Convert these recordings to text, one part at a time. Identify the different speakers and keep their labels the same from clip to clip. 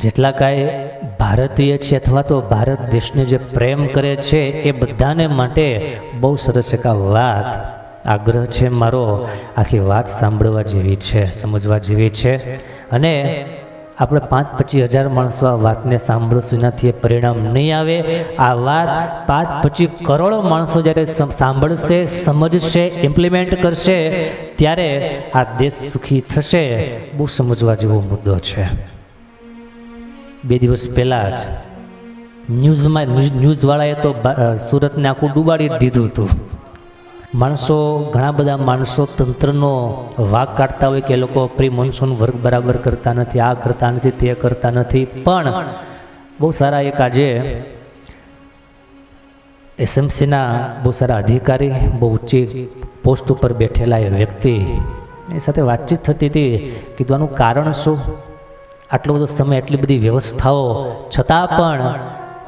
Speaker 1: જેટલા કાંઈ ભારતીય છે અથવા તો ભારત દેશને જે પ્રેમ કરે છે એ બધાને માટે બહુ સરસ એક આ વાત, આગ્રહ છે મારો, આખી વાત સાંભળવા જેવી છે, સમજવા જેવી છે. અને આપણે પાંચ પચીસ હજાર માણસો આ વાતને સાંભળશું, એનાથી એ પરિણામ નહીં આવે. આ વાત પાંચ પચીસ કરોડો માણસો જ્યારે સાંભળશે, સમજશે ઇમ્પ્લિમેન્ટ કરશે, ત્યારે આ દેશ સુખી થશે, બહુ સમજવા જેવો મુદ્દો છે. બે દિવસ પહેલાં જ. ન્યૂઝમાં ન્યૂઝવાળાએ તો સુરતને આખું ડૂબાડી જ દીધું હતું. માણસો, ઘણા બધા માણસો તંત્રનો વાક કાઢતા હોય કે એ લોકો પ્રી મોન્સૂન વર્ક બરાબર કરતા નથી, આ કરતા નથી, તે કરતા નથી. પણ બહુ સારા એક આજે એસએમસીના બહુ સારા અધિકારી, બહુ ઊંચી પોસ્ટ ઉપર બેઠેલા એ વ્યક્તિ એ સાથે વાતચીત થતી હતી. કીધવાનું કારણ શું? આટલો બધો સમય એટલી બધી વ્યવસ્થાઓ, છતાં પણ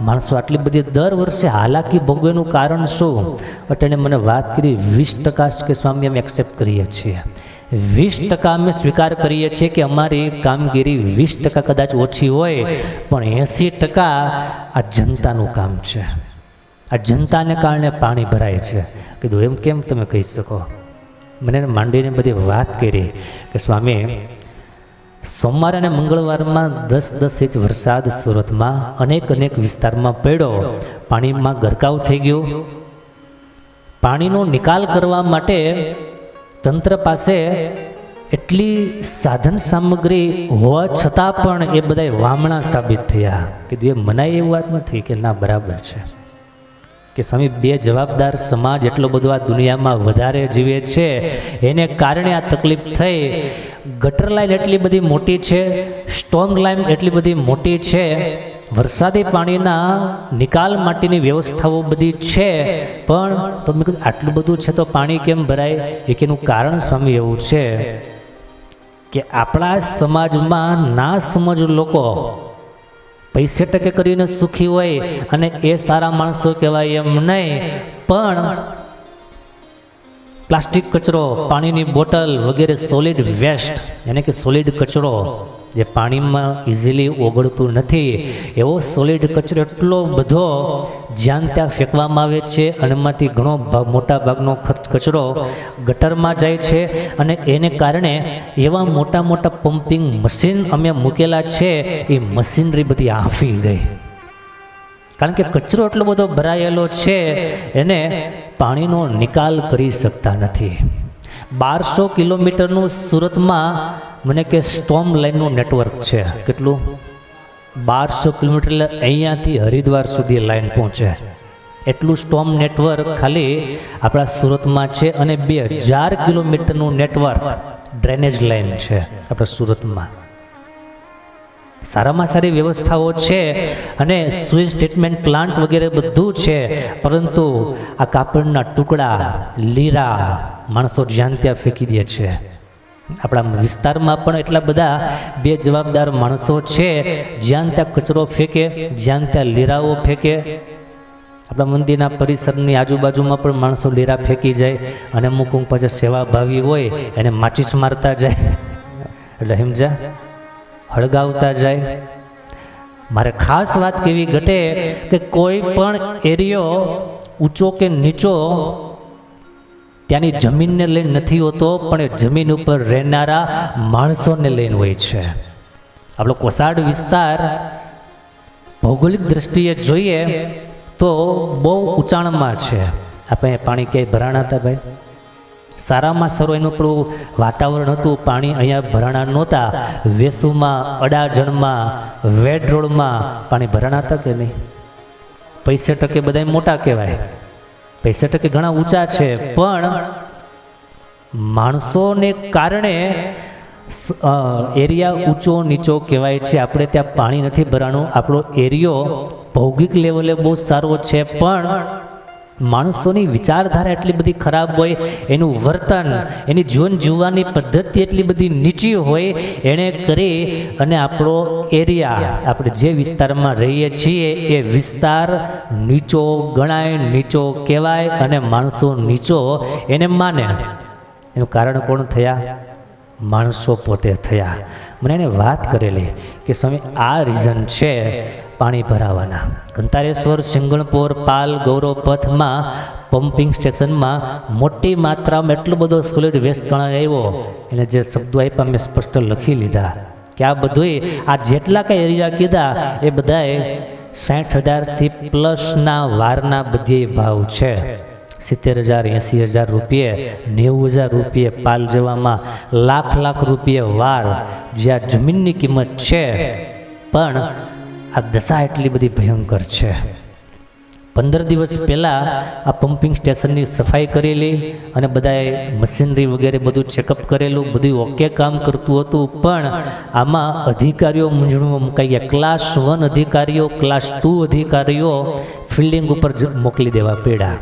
Speaker 1: માણસો આટલી બધી દર વર્ષે હાલાકી ભોગવેનું કારણ શું? અટણે મને વાત કરી, વીસ ટકા કે સ્વામી અમે એક્સેપ્ટ કરીએ છીએ. વીસ ટકા અમે સ્વીકાર કરીએ છીએ કે અમારી કામગીરી વીસ ટકા કદાચ ઓછી હોય, પણ એંસી ટકા આ જનતાનું કામ છે. આ જનતાને કારણે પાણી ભરાય છે. કીધું, એમ કેમ તમે કહી શકો? મને માંડીને બધી વાત કરી કે, સ્વામી સોમવાર અને મંગળવારમાં દસ દસ ઇંચ વરસાદ સુરતમાં અનેક અનેક વિસ્તારમાં પડ્યો. પાણીમાં ગરકાવ થઈ ગયો. પાણીનો નિકાલ કરવા માટે તંત્ર પાસે એટલી સાધન સામગ્રી હોવા છતાં પણ એ બધા વામણા સાબિત થયા કીધું એ મનાય એવી વાત નથી કે ના બરાબર છે. કે સ્વામી, બે જવાબદાર સમાજ એટલો બધો આ દુનિયામાં વધારે જીવે છે. એને કારણે આ તકલીફ થઈ. ગટર લાઈન એટલી બધી મોટી છે, સ્ટ્રોંગ લાઈન એટલી બધી મોટી છે, વરસાદી પાણીના નિકાલ માટેની વ્યવસ્થાઓ બધી છે, પણ તો મેં કીધું આટલું બધું છે તો પાણી કેમ ભરાય? એ કેનું કારણ સ્વામી એવું છે કે આપણા સમાજમાં ના સમજ લોકો પૈસે ટકે કરીને સુખી હોય અને એ સારા માણસો કહેવાય એમ નહીં, પણ પ્લાસ્ટિક કચરો, પાણીની બોટલ વગેરે સોલિડ વેસ્ટ એને કે સોલિડ કચરો, જે પાણીમાં ઇઝીલી ઓગળતું નથી. એવો સોલિડ કચરો એટલો બધો જ્યાં ત્યાં ફેંકવામાં આવે છે અને એમાંથી ઘણો મોટા ભાગનો ખર્ચ કચરો ગટરમાં જાય છે અને એને કારણે એવા મોટા મોટા પમ્પિંગ મશીન અમે મૂકેલા છે, એ મશીનરી બધી આફી ગઈ. કારણ કે કચરો એટલો બધો ભરાયેલો છે, એને પાણીનો નિકાલ કરી શકતા નથી. બારસો કિલોમીટરનું સુરતમાં મને કે સ્ટોમ લાઇનનું નેટવર્ક છે. કેટલું? બારસો કિલોમીટર એટલે અહીંયાથી હરિદ્વાર સુધી લાઇન પહોંચે. એટલું સ્ટોમ નેટવર્ક ખાલી આપણા સુરતમાં છે અને બે હજાર કિલોમીટરનું નેટવર્ક ડ્રેનેજ લાઇન છે આપણા સુરતમાં. સારામાં સારી વ્યવસ્થાઓ છે અને સુઇઝ ટ્રીટમેન્ટ પ્લાન્ટ વગેરે બધું છે. પરંતુ આ કાપડના ટુકડા, લીરા માણસો જ્યાં ત્યાં ફેંકી દે છે. આપણા વિસ્તારમાં પણ એટલા બધા બે જવાબદાર માણસો છે. જ્યાં ત્યાં કચરો ફેંકે, જ્યાં ત્યાં લીરાઓ ફેંકે. આપણા મંદિરના પરિસરની આજુબાજુમાં પણ માણસો લીરા ફેંકી જાય અને અમુક અમુક પાછા સેવાભાવી હોય, એને માચીસ મારતા જાય. એટલે સમજા હળગાવતા જાય. મારે ખાસ વાત કેવી ઘટે કે કોઈ પણ એરિયો ઊંચો કે નીચો ત્યાંની જમીનને લઈને નથી હોતો, પણ એ જમીન ઉપર રહેનારા માણસોને લઈને હોય છે. આપણો કોસાડ વિસ્તાર ભૌગોલિક દ્રષ્ટિએ જોઈએ તો બહુ ઊંચાણમાં છે. આપણે પાણી ક્યાંય ભરાણા હતા ભાઈ? સારામાં સારું એનું પેલું વાતાવરણ હતું, પાણી અહીંયા ભરાણા નહોતા. વેસુમાં, અડાજણમાં વેડ રોડમાં પાણી ભરાણા હતા કે નહીં? પૈસે ટકે બધા મોટા કહેવાય. પૈસે ટકે ઘણા ઊંચા છે, પણ માણસોને કારણે એરિયા ઊંચો નીચો કહેવાય છે. આપણે ત્યાં પાણી નથી ભરાણું. આપણો એરિયો ભૌગિક લેવલે બહુ સારો છે, પણ માણસોની વિચારધારા એટલી બધી ખરાબ હોય, એનું વર્તન, એની જીવન જીવવાની પદ્ધતિ એટલી બધી નીચી હોય, એણે કરી અને આપણો એરિયા, આપણે જે વિસ્તારમાં રહીએ છીએ, એ વિસ્તાર નીચો ગણાય, નીચો કહેવાય અને માણસો નીચો એને માને. એનું કારણ કોણ થયા? માણસો પોતે થયા. મને એને વાત કરેલી કે સ્વામી, આ રીઝન છે પાણી ભરાવાના. કંતારેશ્વર, સિંગણપોર, પાલ ગૌરવ પથમાં પમ્પિંગ સ્ટેશનમાં મોટી માત્રામાં એટલો બધો સોલિડ વેસ્ટ તણાઈ આવ્યો. એને જે શબ્દો આપ્યા મેં સ્પષ્ટ લખી લીધા. કે આ બધું આ જેટલા કાંઈ એરિયા કીધા, એ બધાએ સાઠ હજારથી પ્લસના વારના બધે ભાવ છે. સિત્તેર હજાર, એંસી હજાર રૂપિયે, નેવું હજાર રૂપિયે પાલ જવામાં, લાખ લાખ રૂપિયે વાર. જ્યાં જમીનની કિંમત છે. પણ આ દશા એટલી બધી ભયંકર છે. પંદર દિવસ પહેલાં આ પમ્પિંગ સ્ટેશનની સફાઈ કરેલી અને બધાએ મશીનરી વગેરે બધું ચેકઅપ કરેલું, બધું ઓકે કામ કરતું હતું, પણ આમાં અધિકારીઓ મૂંઝવણમાં મુકાઈ ગયા. ક્લાસ વન અધિકારીઓ ક્લાસ ટુ અધિકારીઓ ફિલ્ડિંગ ઉપર મોકલી દેવા પડ્યા.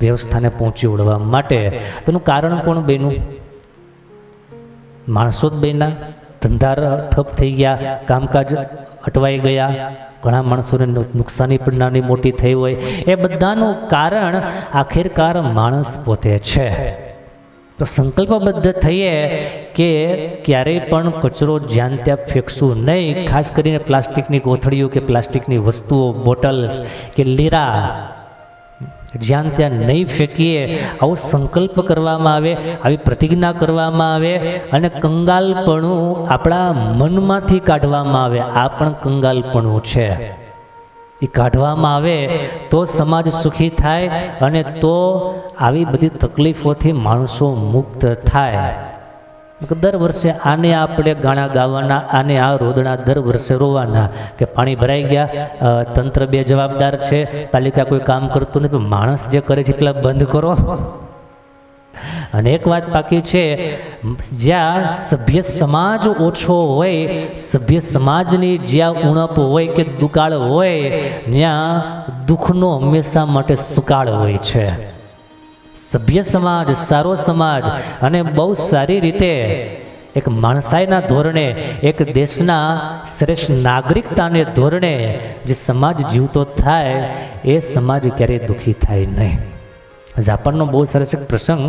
Speaker 1: વ્યવસ્થાને પહોંચી વળવા માટે. તેનું કારણ કોણ બન્યું? માણસો જ બન્યા. ધંધા ઠપ થઈ ગયા. કામકાજ અટવાઈ ગયા. ઘણા માણસોને નુકસાની પણ નાની મોટી થઈ હોય. એ બધાનું કારણ આખિરકાર માણસ પોતે છે. તો સંકલ્પબદ્ધ થઈએ કે ક્યારેય પણ કચરો જ્યાં ત્યાં ફેંકશું નહીં. ખાસ કરીને પ્લાસ્ટિકની કોથળીઓ કે પ્લાસ્ટિકની વસ્તુઓ, બોટલ્સ કે લીરા જ્યાં ત્યાં નહીં ફેંકીએ, આવો સંકલ્પ કરવામાં આવે, આવી પ્રતિજ્ઞા કરવામાં આવે અને કંગાલપણું આપણા મનમાંથી કાઢવામાં આવે. આ પણ કંગાલપણું છે. એ કાઢવામાં આવે તો સમાજ સુખી થાય અને તો આવી બધી તકલીફોથી માણસો મુક્ત થાય. દર વર્ષે આને આપણે ગાણા ગાવાના, આને આ રોદણા દર વર્ષે રોવાના કે પાણી ભરાઈ ગયા તંત્ર બે જવાબદાર છે, પાલિકા કોઈ કામ કરતું નથી માણસ જે કરે છે એટલા બંધ કરો. અને એક વાત બાકી છે, જ્યાં સભ્ય સમાજ ઓછો હોય, સભ્ય સમાજની જ્યાં ઉણપ હોય કે દુકાળ હોય, ત્યાં દુઃખનો હંમેશા માટે સુકાળ હોય છે. સભ્ય સમાજ, સારો સમાજ અને બહુ સારી રીતે એક માણસાઈના ધોરણે, એક દેશના શ્રેષ્ઠ નાગરિકતાને ધોરણે જે સમાજ જીવતો થાય, એ સમાજ ક્યારેય દુઃખી થાય નહીં. જાપાનનો બહુ સરસ એક પ્રસંગ.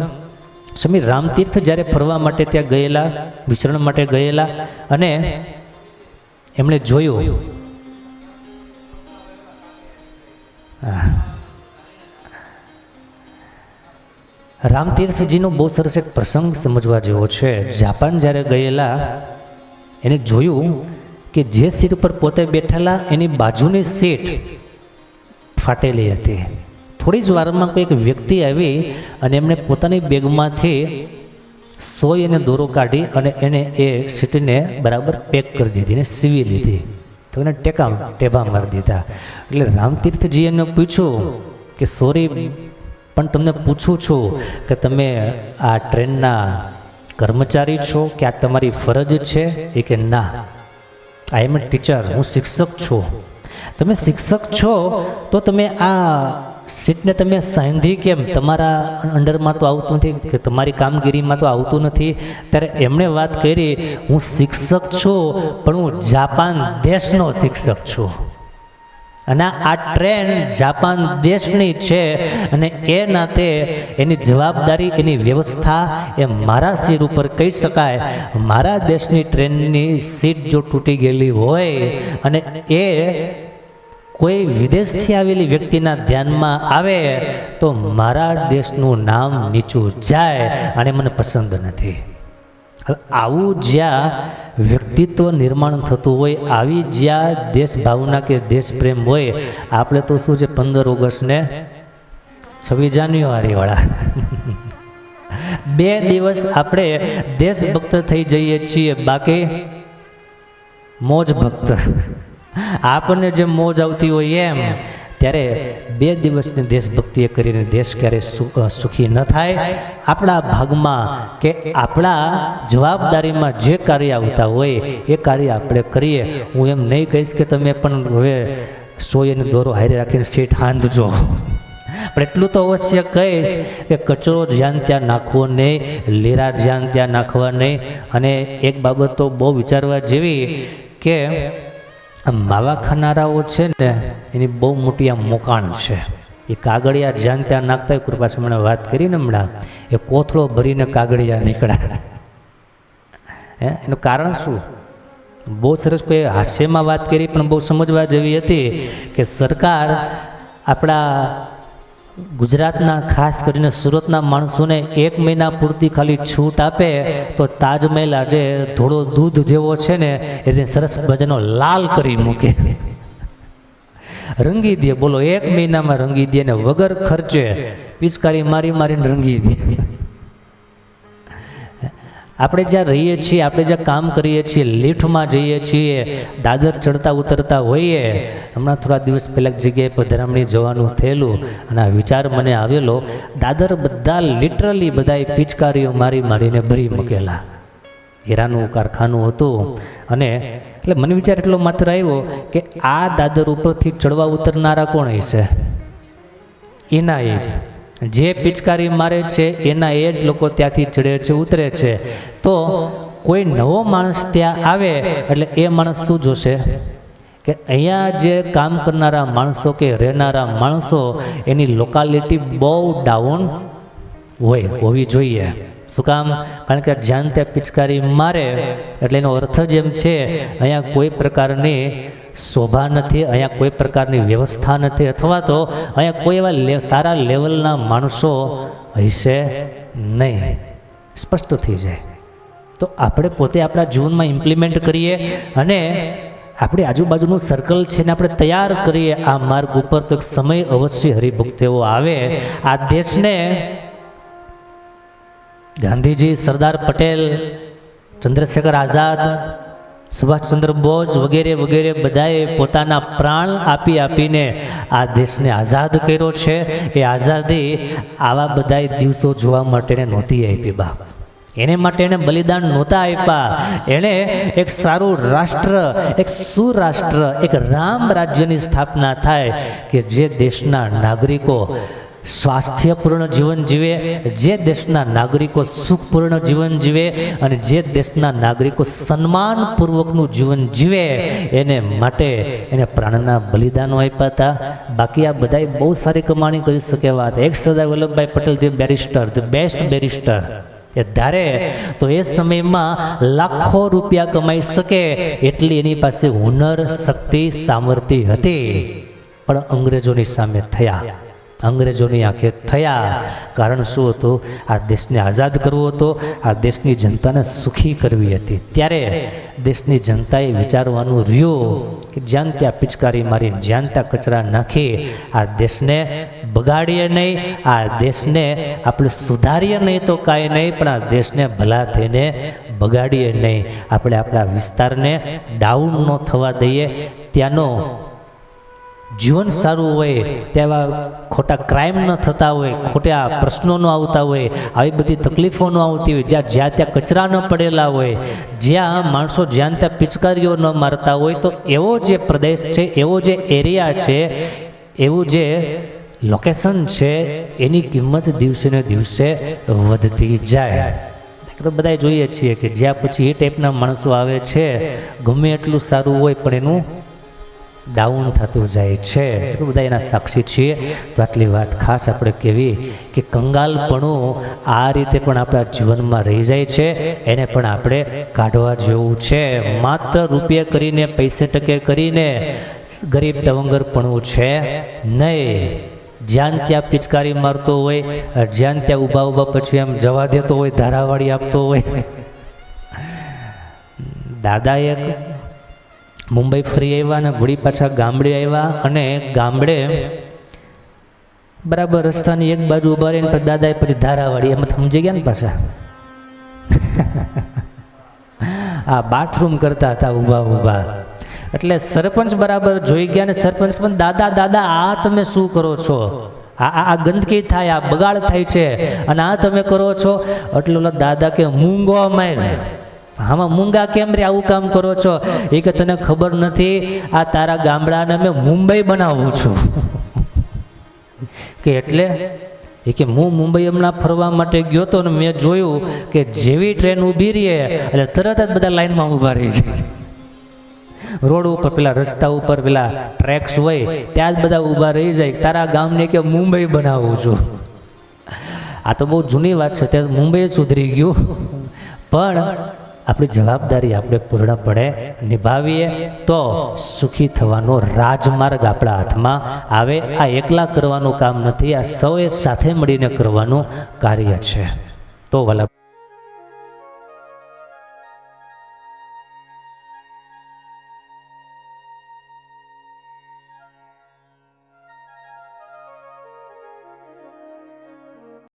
Speaker 1: સ્વામી રામતીર્થ જ્યારે ફરવા માટે ત્યાં ગયેલા, વિચરણ માટે ગયેલા અને એમણે જોયું. રામતીર્થજીનો બહુ સરસ એક પ્રસંગ સમજવા જેવો છે. જાપાન જ્યારે ગયેલા, એને જોયું કે જે સીટ ઉપર પોતે બેઠેલા, એની બાજુની સીટ ફાટેલી હતી. થોડી જ વારમાં કોઈક વ્યક્તિ આવી અને એમણે પોતાની બેગમાંથી સોય અને દોરો કાઢી અને એને એ સીટને બરાબર પેક કરી દીધી ને સીવી લીધી. તો એને ટેકા ટેબા મારી દીધા. એટલે રામતીર્થજી એને પૂછ્યું કે સોરી પણ તમને પૂછું છું કે તમે આ ટ્રેનના કર્મચારી છો કે આ તમારી ફરજ છે? એ કે ના. આઈ એમ એ ટીચર હું શિક્ષક છું. તમે શિક્ષક છો, તો તમે આ સીટને તમે સાંધી કેમ? તમારા અંડરમાં તો આવતું નથી કે તમારી કામગીરીમાં તો આવતું નથી. ત્યારે એમણે વાત કરી, હું શિક્ષક છું, પણ હું જાપાન દેશનો શિક્ષક છું. અને આ ટ્રેન જાપાન દેશની છે અને એ નાતે એની જવાબદારી, એની વ્યવસ્થા એ મારા સિર ઉપર કહી શકાય. મારા દેશની ટ્રેનની સીટ જો તૂટી ગયેલી હોય અને એ કોઈ વિદેશથી આવેલી વ્યક્તિના ધ્યાનમાં આવે તો મારા દેશનું નામ નીચું જાય અને મને પસંદ નથી. આવું જ્યાં વ્યક્તિત્વ નિર્માણ થતું હોય, આવી જ્યાં દેશ ભાવના કે દેશ પ્રેમ હોય, આપણે તો શું છે, પંદર ઓગસ્ટને છવ્વીસ જાન્યુઆરીવાળા. બે દિવસ આપણે દેશભક્ત થઈ જઈએ છીએ, બાકી મોજ ભક્ત આપણને જે મોજ આવતી હોય એમ ત્યારે બે દિવસની દેશભક્તિએ કરીને દેશ ક્યારે સુ- સુખી ન થાય? આપણા ભાગમાં કે આપણા જવાબદારીમાં જે કાર્ય આવતા હોય, એ કાર્ય આપણે કરીએ. હું એમ નહીં કહીશ કે તમે પણ હવે સોય અને દોરો હારી રાખીને સીટ હાંધજો. પણ એટલું તો અવશ્ય કહીશ કે કચરો જ્યાં ત્યાં નાખવો નહીં, લીરા જ્યાં ત્યાં નાખવા નહીં. અને એક બાબત તો બહુ વિચારવા જેવી કે માવા ખાનારાઓ છે ને, એની બહુ મોટી આ મોકાણ છે. એ કાગળિયા જ્યાં ત્યાં નાખતા હોય, કૃપા મને વાત કરીને હમણાં, એ કોથળો ભરીને કાગળિયા નીકળ્યા હે, એનું કારણ શું? બહુ સરસ કોઈ હાસ્યમાં વાત કરી, પણ બહુ સમજવા જેવી હતી કે સરકાર આપણા ગુજરાતના ખાસ કરીને સુરતના માણસોને એક મહિના પૂરતી ખાલી છૂટ આપે તો તાજમહેલ આજે થોડો દૂધ જેવો છે ને એને સરસ મજાનો લાલ કરી મૂકે. રંગી દે, બોલો, એક મહિનામાં રંગી દે ને વગર ખર્ચે. પિચકારી મારી મારીને રંગી દે. આપણે જ્યાં રહીએ છીએ, આપણે જ્યાં કામ કરીએ છીએ, લિફ્ટમાં જઈએ છીએ, દાદર ચડતા ઉતરતા હોઈએ, હમણાં થોડા દિવસ પહેલાં જગ્યાએ પધરામણી જવાનું થયેલું અને આ વિચાર મને આવેલો, દાદર બધા લિટરલી બધાએ પિચકારીઓ મારી મારીને ભરી મૂકેલા. હીરાનું કારખાનું હતું અને એટલે મને વિચાર એટલો માત્ર આવ્યો કે આ દાદર ઉપરથી ચડવા ઉતરનારા કોણ હશે? એના એ જ. જે પિચકારી મારે છે, એના એ જ લોકો ત્યાંથી ચડે છે, ઉતરે છે. તો કોઈ નવો માણસ ત્યાં આવે, એટલે એ માણસ શું જોશે? કે અહીંયા જે કામ કરનારા માણસો કે રહેનારા માણસો, એની લોકાલિટી બહુ ડાઉન હોય, હોવી જોઈએ. શું કામ? કારણ કે જ્યાં ત્યાં પિચકારી મારે, એટલે એનો અર્થ જ એમ છે, અહીંયા કોઈ પ્રકારની શોભા નથી, અહીંયા કોઈ પ્રકારની વ્યવસ્થા નથી. અથવા તો અહીંયા કોઈ એવા સારા લેવલના માણસો હશે નહીં. સ્પષ્ટ થઈ જાય. તો આપણે પોતે આપણા જીવનમાં ઇમ્પ્લિમેન્ટ કરીએ અને આપણી આજુબાજુનું સર્કલ છે ને આપણે તૈયાર કરીએ. આ માર્ગ ઉપર તો એક સમય અવશ્ય હરિભક્ત એવો આવે. આ દેશને ગાંધીજી, સરદાર પટેલ, ચંદ્રશેખર આઝાદ સુભાષચંદ્ર બોઝ વગેરે વગેરે બધાએ પોતાના પ્રાણ આપી આપીને આ દેશને આઝાદ કર્યો છે. એ આઝાદી આવા બધાય દિવસો જોવા માટેને નહોતી આપી બા એને માટે એણે બલિદાન નહોતા આપ્યા. એણે એક સારું રાષ્ટ્ર, એક સુરાષ્ટ્ર, એક રામ રાજ્યની સ્થાપના થાય કે જે દેશના નાગરિકો સ્વાસ્થ્યપૂર્ણ જીવન જીવે, જે દેશના નાગરિકો સુખપૂર્ણ જીવન જીવે અને જે દેશના નાગરિકો સન્માનપૂર્વકનું જીવન જીવે, એને માટે એને પ્રાણના બલિદાનો આપ્યા હતા. બાકી આ બધાએ બહુ સારી કમાણી કરી શકે વાત એક Sardar Vallabhbhai Patel the barrister, the best barrister, એ ધારે તો એ સમયમાં લાખો રૂપિયા કમાઈ શકે એટલી એની પાસે હુનર, શક્તિ, સામર્થ્ય હતી. પણ અંગ્રેજોની સામે થયા. અંગ્રેજોની આંખે થયા. કારણ શું હતું? આ દેશને આઝાદ કરવો હતો. આ દેશની જનતાને સુખી કરવી હતી. ત્યારે દેશની જનતાએ વિચારવાનું રહ્યું કે જ્યાં ત્યાં પિચકારી મારી, જ્યાં ત્યાં કચરા નાખી, આ દેશને બગાડીએ નહીં, આ દેશને આપણે સુધારીએ નહીં તો કાંઈ નહીં, પણ આ દેશને ભલા થઈને બગાડીએ નહીં. આપણે આપણા વિસ્તારને ડાઉન ન થવા દઈએ. ત્યાંનો જીવન સારું હોય તેવા ખોટા ક્રાઇમ ન થતા હોય ખોટા પ્રશ્નો ન આવતા હોય, આવી બધી તકલીફો ન આવતી હોય, જ્યાં જ્યાં ત્યાં કચરા ન પડેલા હોય, જ્યાં માણસો જ્યાં ત્યાં પિચકારીઓ ન મારતા હોય, તો એવો જે પ્રદેશ છે, એવો જે એરિયા છે, એવું જે લોકેશન છે, એની કિંમત દિવસે ને દિવસે વધતી જાય. આપણે બધા જોઈએ છીએ કે જ્યાં પછી એ ટાઈપના માણસો આવે છે, ગમે એટલું સારું હોય પણ એનું ડાઉન થતું જાય છે. બધા એના સાક્ષી છીએ. તો આટલી વાત ખાસ આપણે કહેવી કે કંગાલપણું આ રીતે પણ આપણા જીવનમાં રહી જાય છે. એને પણ આપણે કાઢવા જેવું છે. માત્ર રૂપિયા કરીને, પૈસે ટકે કરીને ગરીબ તવંગરપણું છે નહીં. જ્યાં ત્યાં પિચકારી મારતો હોય, જ્યાં ત્યાં ઊભા ઊભા પછી એમ જવા દેતો હોય, ધારાવાળી આપતો હોય. દાદા એક મુંબઈ ફરી આવ્યા અને વળી પાછા ગામડે આવ્યા અને ગામડે બરાબર રસ્તાની એક બાજુ ઊભા રહીને પછી દાદાએ પછી ધારાવાળી એમાં સમજી ગયા ને પાછા? આ બાથરૂમ કરતા હતા ઊભા ઊભા. એટલે સરપંચ બરાબર જોઈ ગયા ને સરપંચ પણ, દાદા દાદા, આ તમે શું કરો છો? આ આ ગંદકી થાય, આ બગાડ થાય છે અને આ તમે કરો છો? એટલે દાદા કે, મૂંગો માર આમાં મૂંગા કેમ રે આવું કામ કરો છો? એ કે તને ખબર નથી, આ તારા ગામડાને મેં મુંબઈ બનાવું છું. કે એટલે? એ કે હું મુંબઈ હમણાં ફરવા માટે ગયો તો ને મેં જોયું કે જેવી ટ્રેન ઊભી રહીએ એટલે તરત જ બધા લાઈનમાં ઊભા રહી જાય રોડ ઉપર પેલા રસ્તા ઉપર પેલા ટ્રેક્સ હોય, ત્યાં જ બધા ઊભા રહી જાય, તારા ગામને કે મુંબઈ બનાવું છું. આ તો બહુ જૂની વાત છે ત્યાં મુંબઈ સુધરી ગયું. પણ આપણી જવાબદારી આપણે પૂર્ણપણે નિભાવીએ તો સુખી થવાનો રાજમાર્ગ આપણા હાથમાં આવે. આ એકલા કરવાનું કામ નથી, આ સૌએ સાથે મળીને કરવાનું કાર્ય છે. તો વાલા